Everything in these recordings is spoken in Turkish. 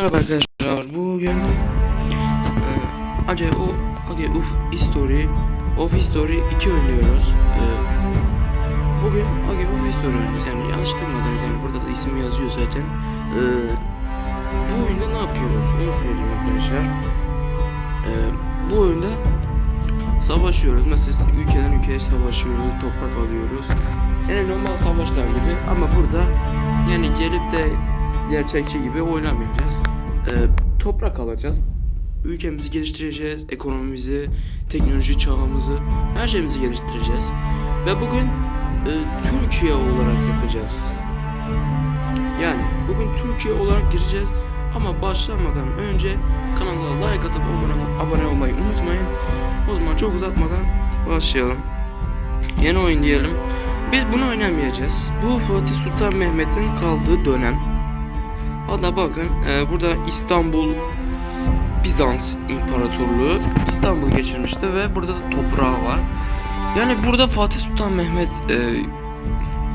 Merhaba arkadaşlar. Bugün e, Ace o Age Uf History Of History 2 oynuyoruz. E, bugün Age Uf History oynuyoruz. Yani yanlış duymadınız yani burada da isim yazıyor zaten. E, bu oyunda ne yapıyoruz? Onu söyleyeyim arkadaşlar. E, bu oyunda savaşıyoruz. Mesela ülkeden ülkeye savaşıyoruz, toprak alıyoruz. Yani normal savaşlar gibi ama burada yani gelip de gerçekçi gibi oynamayacağız. Ee, toprak alacağız. Ülkemizi geliştireceğiz, ekonomimizi, teknoloji çağımızı, her şeyimizi geliştireceğiz. Ve bugün e, Türkiye olarak yapacağız. Yani bugün Türkiye olarak gireceğiz ama başlamadan önce kanala like atıp abone olmayı unutmayın. O zaman çok uzatmadan başlayalım. Yeni oyun diyelim. Biz bunu oynamayacağız. Bu Fatih Sultan Mehmet'in kaldığı dönem. Hatta bakın e, burada İstanbul Bizans İmparatorluğu İstanbul geçirmişti ve burada da toprağı var. Yani burada Fatih Sultan Mehmet e,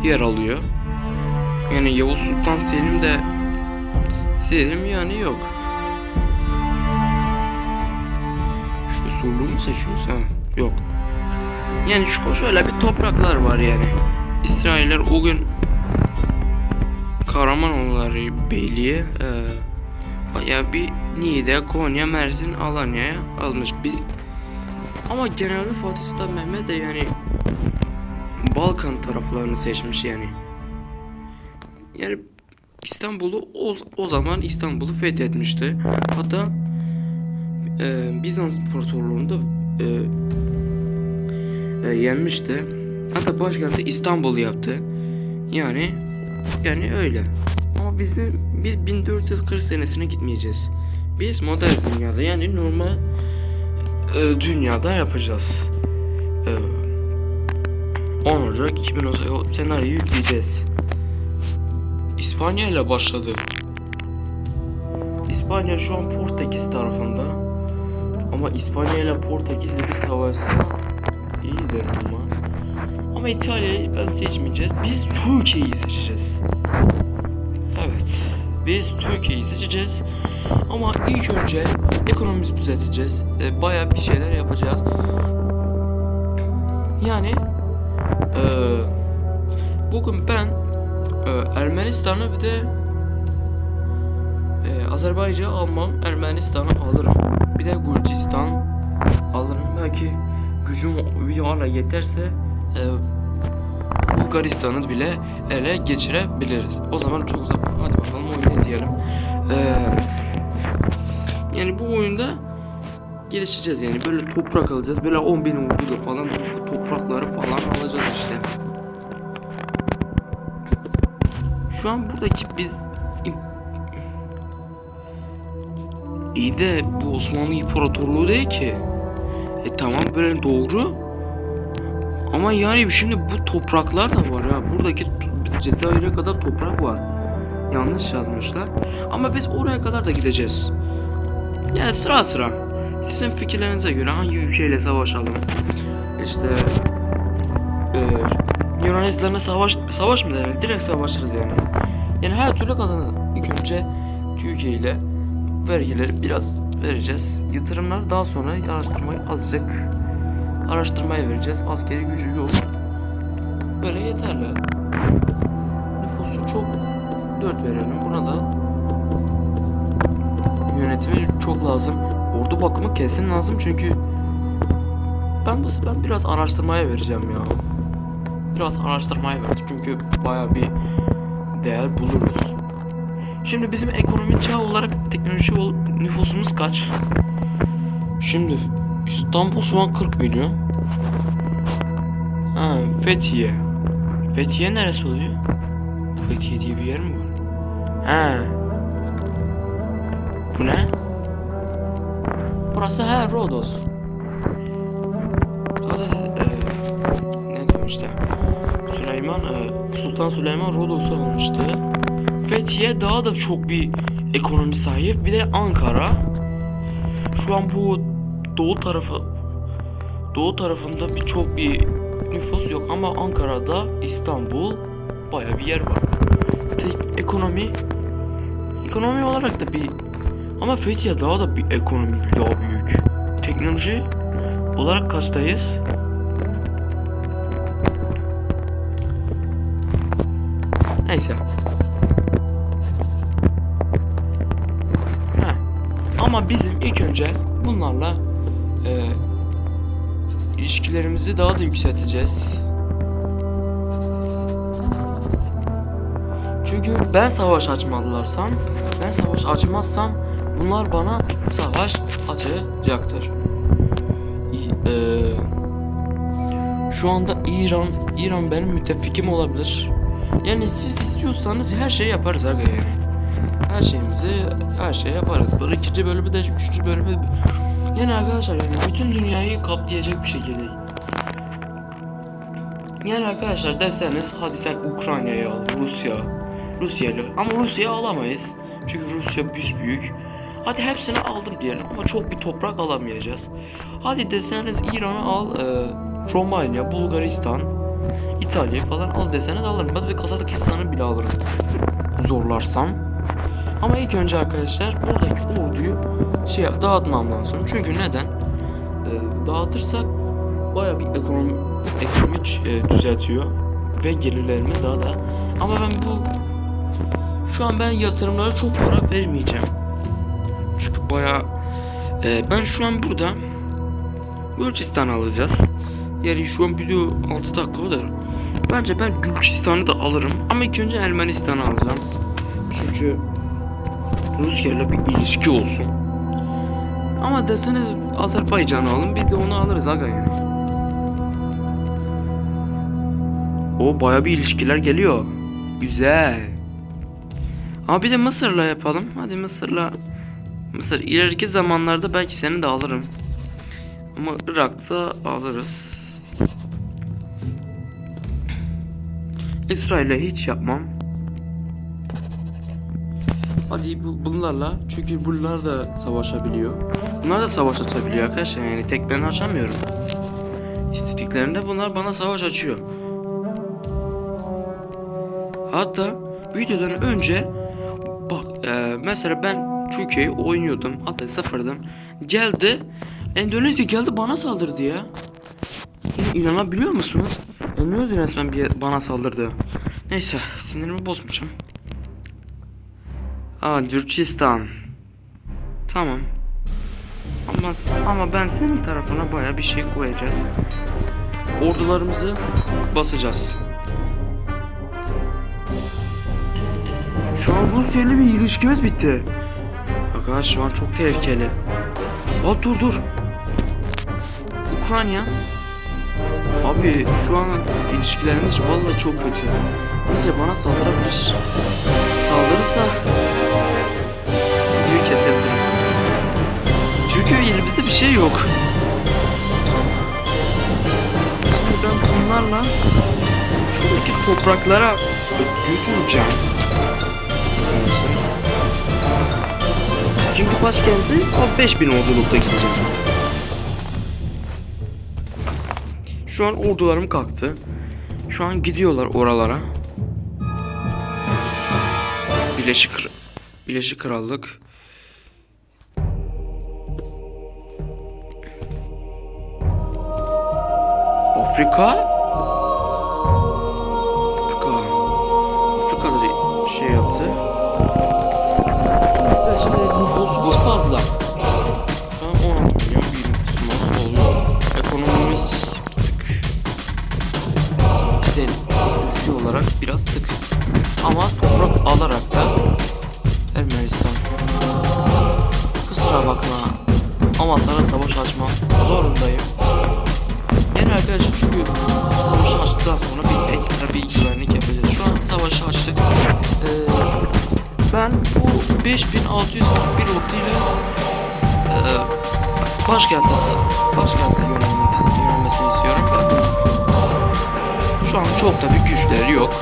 yer alıyor. Yani Yavuz Sultan Selim de Selim yani yok. Şu surluğu mu seçiyoruz ha? Yok. Yani şu şöyle bir topraklar var yani. İsrailler o gün Karamanoğulları Beyliği e, bayağı bir Niğde, Konya, Mersin, Alanya'ya almış bir ama genelde Fatih Sultan Mehmet de yani Balkan taraflarını seçmiş yani. Yani İstanbul'u o, o zaman İstanbul'u fethetmişti. Hatta e, Bizans İmparatorluğu'nda e, e, yenmişti. Hatta başkenti İstanbul yaptı. Yani yani öyle. Ama bizim biz 1440 senesine gitmeyeceğiz. Biz modern dünyada yani normal e, dünyada yapacağız. E, 10 Ocak 2010 senaryoyu yükleyeceğiz. İspanya ile başladı. İspanya şu an Portekiz tarafında. Ama İspanya ile Portekiz'le bir savaşsa iyidir ama. Ama İtalya'yı ben seçmeyeceğiz. Biz Türkiye'yi seçeceğiz. Evet. Biz Türkiye'yi seçeceğiz. Ama ilk önce ekonomimizi düzelteceğiz. E, bayağı bir şeyler yapacağız. Yani e, bugün ben e, Ermenistan'ı bir de e, Azerbaycan'ı almam. Ermenistan'ı alırım. Bir de Gürcistan alırım. Belki gücüm hala yeterse e, Bulgaristan'ı bile ele geçirebiliriz. O zaman çok uzak. Hadi bakalım oyuna diyelim. Ee, yani bu oyunda gelişeceğiz yani böyle toprak alacağız. Böyle 10 bin orduyla falan bu toprakları falan alacağız işte. Şu an buradaki biz iyi de bu Osmanlı İmparatorluğu değil ki. E tamam böyle doğru. Ama yani şimdi bu topraklar da var ha. Buradaki Cezayir'e kadar toprak var. Yanlış yazmışlar. Ama biz oraya kadar da gideceğiz. Yani sıra sıra. Sizin fikirlerinize göre hangi ülkeyle savaşalım? İşte e, Yunanistan'la savaş savaş mı demek? Direkt savaşırız yani. Yani her türlü kazanır. İlk önce Türkiye ile vergileri biraz vereceğiz. Yatırımları daha sonra araştırmayı azıcık araştırmaya vereceğiz. Askeri gücü yok. Böyle yeterli. Nüfusu çok 4 verelim. Buna da yönetimi çok lazım. Ordu bakımı kesin lazım çünkü ben bu ben biraz araştırmaya vereceğim ya. Biraz araştırmaya vereceğim çünkü baya bir değer buluruz. Şimdi bizim ekonomi çağ olarak teknoloji ol- nüfusumuz kaç? Şimdi İstanbul şu an 40 milyon. Ha, Fethiye. Fethiye neresi oluyor? Fethiye diye bir yer mi var? Ha. Bu ne? Burası ha Rodos. Zaten e, ne diyorum işte. Süleyman e, Sultan Süleyman Rodos'u almıştı. Fethiye daha da çok bir ekonomi sahip. Bir de Ankara. Şu an bu doğu tarafı doğu tarafında birçok bir nüfus yok ama Ankara'da İstanbul baya bir yer var. Tek ekonomi ekonomi olarak da bir Ama Fethiye daha da bir ekonomi daha büyük. Teknoloji olarak kaçtayız? Neyse. Heh. Ama bizim ilk önce bunlarla e, ilişkilerimizi daha da yükselteceğiz. Çünkü ben savaş açmalılarsam, ben savaş açmazsam bunlar bana savaş açacaktır. Eee, şu anda İran, İran benim müttefikim olabilir. Yani siz istiyorsanız her şeyi yaparız aga yani. Her şeyimizi, her şey yaparız. Böyle ikinci bölümü de, üçüncü bölümü Yani arkadaşlar yani bütün dünyayı kaplayacak bir şekilde. Yani arkadaşlar deseniz hadi sen Ukrayna'yı al, Rusya, Rusya'yı ama Rusya'yı alamayız. Çünkü Rusya büyük. Hadi hepsini aldım diyelim ama çok bir toprak alamayacağız. Hadi deseniz İran'ı al, e, Romanya, Bulgaristan, İtalya falan al deseniz alırım. Hadi bir Kazakistan'ı bile alırım. Zorlarsam. Ama ilk önce arkadaşlar buradaki orduyu şey dağıtmam lazım. Çünkü neden? E, dağıtırsak baya bir ekonomi ekonomik e, düzeltiyor ve gelirlerimiz daha da ama ben bu şu an ben yatırımlara çok para vermeyeceğim. Çünkü baya e, ben şu an burada Gürcistan alacağız. Yani şu an video 6 dakika o da. Bence ben Gürcistan'ı da alırım ama ilk önce Ermenistan'ı alacağım. Çünkü Rusya'yla bir ilişki olsun. Ama deseniz Azerbaycan'ı alın bir de onu alırız aga yani. O baya bir ilişkiler geliyor. Güzel. Ama bir de Mısır'la yapalım. Hadi Mısır'la. Mısır ileriki zamanlarda belki seni de alırım. Ama Irak'ta alırız. İsrail'le hiç yapmam. Hadi bu, bunlarla çünkü bunlar da savaşabiliyor. Bunlar da savaş açabiliyor arkadaşlar yani tek ben açamıyorum. İstediklerinde bunlar bana savaş açıyor. Hatta videodan önce bak e, mesela ben Türkiye'yi oynuyordum hatta sıfırdım. Geldi Endonezya geldi bana saldırdı ya. İnanabiliyor musunuz? Endonezya resmen bir bana saldırdı. Neyse sinirimi bozmuşum. Aa Gürcistan. Tamam. Ama ama ben senin tarafına baya bir şey koyacağız. Ordularımızı basacağız. Şu an Rusya ile bir ilişkimiz bitti. Arkadaş şu an çok tehlikeli. Aa dur dur. Ukrayna. Abi şu an ilişkilerimiz vallahi çok kötü. Rusya bana saldırabilir. Saldırırsa elimizde bir şey yok. Şimdi ben bunlarla şuradaki topraklara götüreceğim. Çünkü başkenti 5000 ordulukta gideceğim. Şu an ordularım kalktı. Şu an gidiyorlar oralara. Birleşik Birleşik Krallık. Africa. Bir güçleri yok.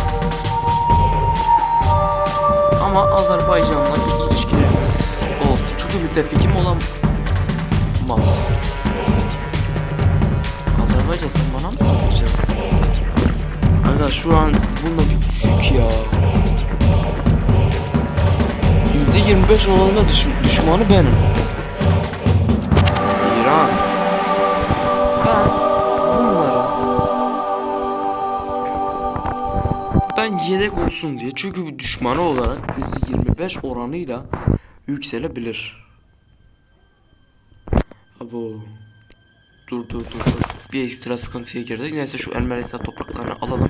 Ama Azerbaycan'la ilişkilerimiz olsun. Çünkü müttefikim olamaz. Azerbaycan sen bana mı saldıracaksın? Aga şu an bunda bir düşük ya. %25 oranında düş düşmanı benim. Yedek olsun diye çünkü bir düşmanı olarak %25 oranıyla yükselebilir. Abo. Dur dur dur dur. Bir ekstra sıkıntıya girdik. Neyse şu Ermenistan topraklarını alalım.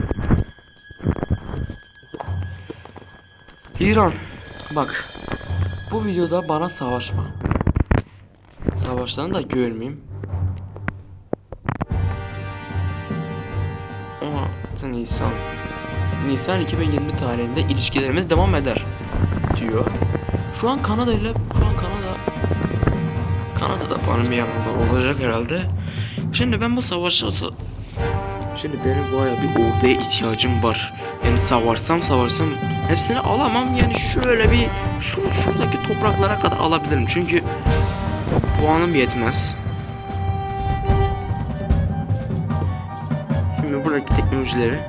İran. Bak. Bu videoda bana savaşma. Savaşlarını da görmeyeyim. 16 Nisan. Nisan 2020 tarihinde ilişkilerimiz devam eder diyor. Şu an Kanada ile şu an Kanada Kanada'da yanımda olacak herhalde. Şimdi ben bu savaşa Şimdi benim baya bir orduya ihtiyacım var. Yani savaşsam savaşsam hepsini alamam yani şöyle bir şu şuradaki topraklara kadar alabilirim çünkü puanım yetmez. Şimdi buradaki teknolojileri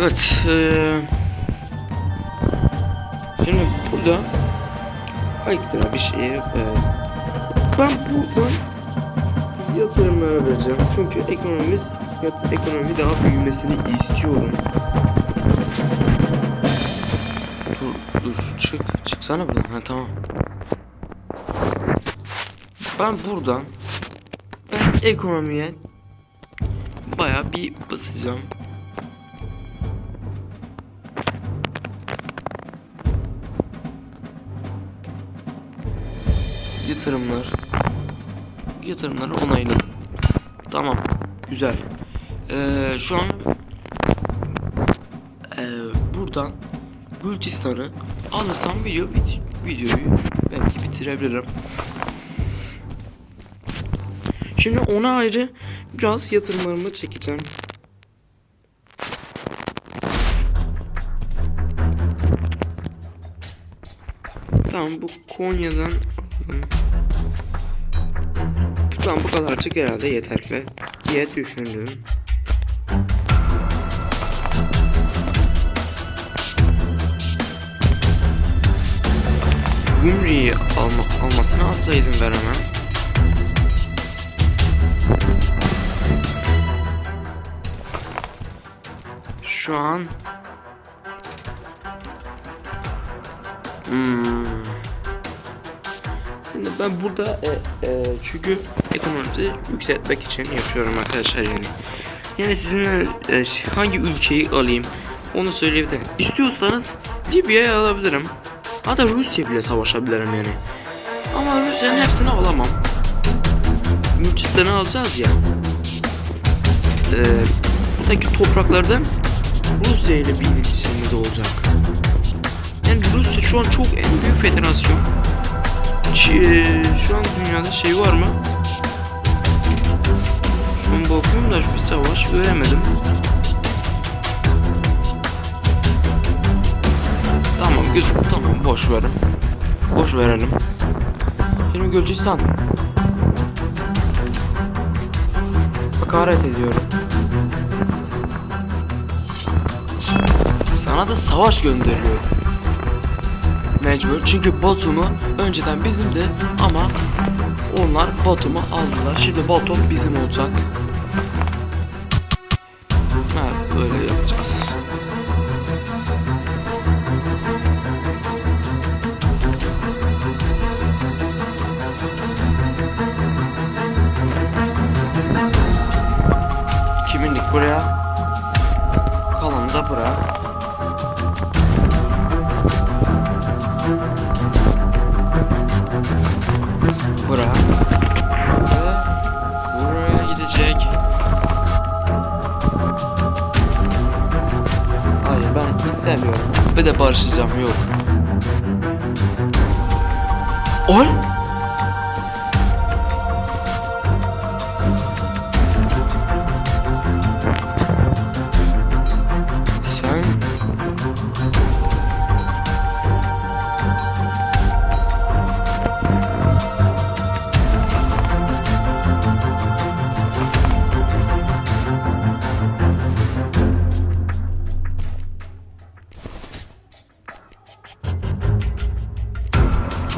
Evet. eee, şimdi burada ekstra bir şey. eee, ben buradan yatırımlara vereceğim. Çünkü ekonomimiz ekonomi daha büyümesini istiyorum. Dur, dur çık. Çıksana buradan. Ha tamam. Ben buradan ben ekonomiye baya bir basacağım. Yatırımlar. Yatırımları onayladım. Tamam. Güzel. Ee, şu an ee, buradan Gülcistan'ı alırsam video bit videoyu belki bitirebilirim. Şimdi ona ayrı biraz yatırımlarımı çekeceğim. Tamam bu Konya'dan aldım. Tamam bu kadarcık herhalde yeterli diye düşündüm. Gümrüğü alma, almasına asla izin veremem. Şu an Hmm. Şimdi ben burada e, e, çünkü ekonomimizi yükseltmek için yapıyorum arkadaşlar yani. Yani sizinle e, hangi ülkeyi alayım onu söyleyebilirim. İstiyorsanız Libya'yı alabilirim. Hatta Rusya bile savaşabilirim yani. Ama Rusya'nın hepsini alamam. Gürcistan'ı alacağız ya. E, buradaki topraklarda Rusya ile bir ilişkimiz olacak. Yani Rusya şu an çok en büyük federasyon. Ç- şu an dünyada şey var mı? Şu an bakıyorum da bir savaş göremedim. Tamam güzel tamam boş verin. Boş verelim. Şimdi Gürcistan. Hakaret ediyorum. Sana da savaş gönderiyorum. Mecbur çünkü Batum'u önceden bizimdi ama onlar Batum'u aldılar. Şimdi Batum bizim olacak. İstemiyorum. Bir de barışacağım yok. Ol.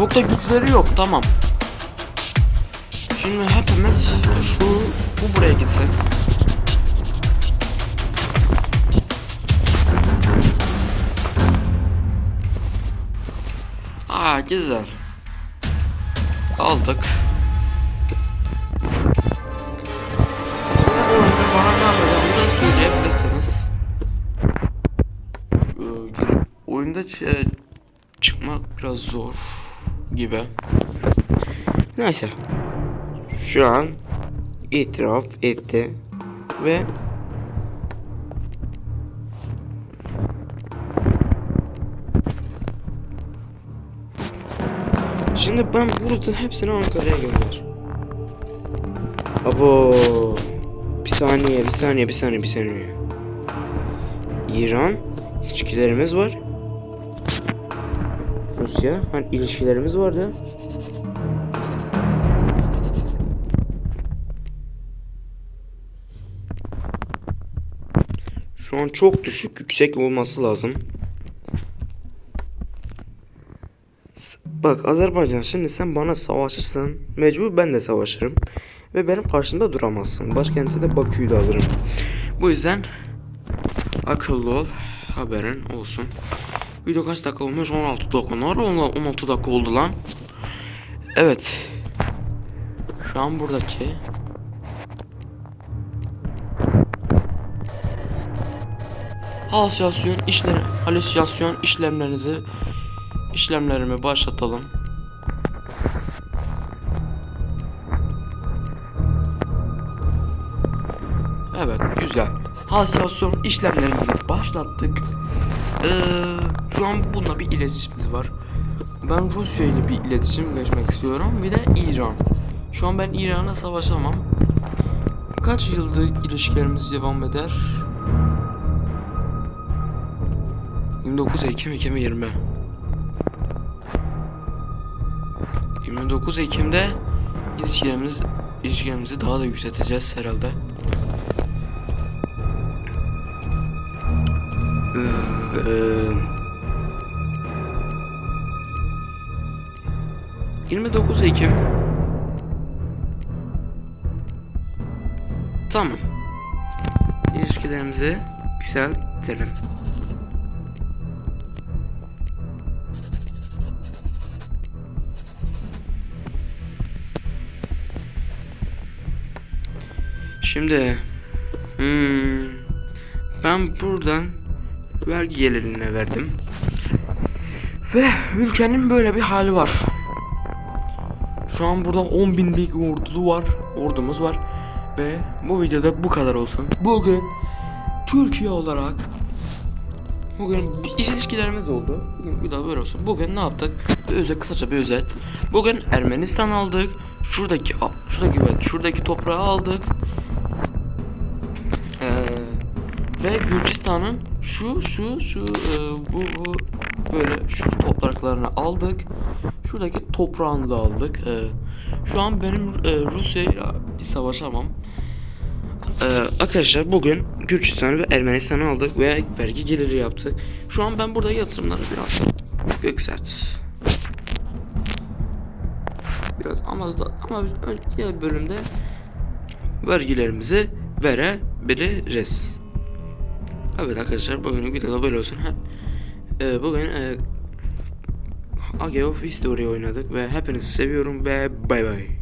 Çok da güçleri yok tamam. Şimdi hepimiz şu bu buraya gitsin. Aa güzel. Aldık. Ee, oyunda ç- çıkmak biraz zor gibi. Neyse. Şu an itiraf etti ve Şimdi ben buradan hepsini Ankara'ya gönder. Abo. Bir saniye, bir saniye, bir saniye, bir saniye. İran ilişkilerimiz var. Rusya hani ilişkilerimiz vardı. Şu an çok düşük, yüksek olması lazım. Bak Azerbaycan şimdi sen bana savaşırsan mecbur ben de savaşırım. Ve benim karşımda duramazsın. Başkenti de Bakü'yü de alırım. Bu yüzden akıllı ol. Haberin olsun. Video kaç dakika olmuş? 16 dakika. Ne ara 16 dakika oldu lan? Evet. Şu an buradaki halüsinasyon işleri halüsinasyon işlemlerinizi işlemlerimi başlatalım. Evet güzel. Halüsinasyon işlemlerimizi başlattık. Ee, şu an bununla bir iletişimimiz var. Ben Rusya ile bir iletişim geçmek istiyorum. Bir de İran. Şu an ben İran'a savaşamam. Kaç yıllık ilişkilerimiz devam eder? 29 Ekim 2020 29 Ekim'de ilişkilerimiz ilişkilerimizi daha da yükselteceğiz herhalde. Eee, 29 Ekim Tamam. İlişkilerimizi yükseltelim. Şimdi hmm, ben buradan vergi gelirine verdim. Ve ülkenin böyle bir hali var. Şu an burada 10 binlik ordu var, ordumuz var. Ve bu videoda bu kadar olsun. Bugün Türkiye olarak Bugün ilişkilerimiz oldu. Bugün bir daha böyle olsun. Bugün ne yaptık? Bir özet kısaca bir özet. Bugün Ermenistan aldık. Şuradaki şuradaki evet, şuradaki toprağı aldık. Ee, ve Gürcistan'ın şu şu şu e, bu bu böyle şu topraklarını aldık. Şuradaki toprağını da aldık. Ee, şu an benim e, Rusya ile bir savaşamam. Ee, arkadaşlar bugün Gürcistan ve Ermenistan'ı aldık ve vergi geliri yaptık. Şu an ben burada yatırımları biraz yükselt. Biraz ama ama biz önceki bölümde vergilerimizi verebiliriz. Evet arkadaşlar bugün videoda böyle olsun. Ha, e, bugün e, Age of History oynadık ve hepinizi seviyorum ve bay bay.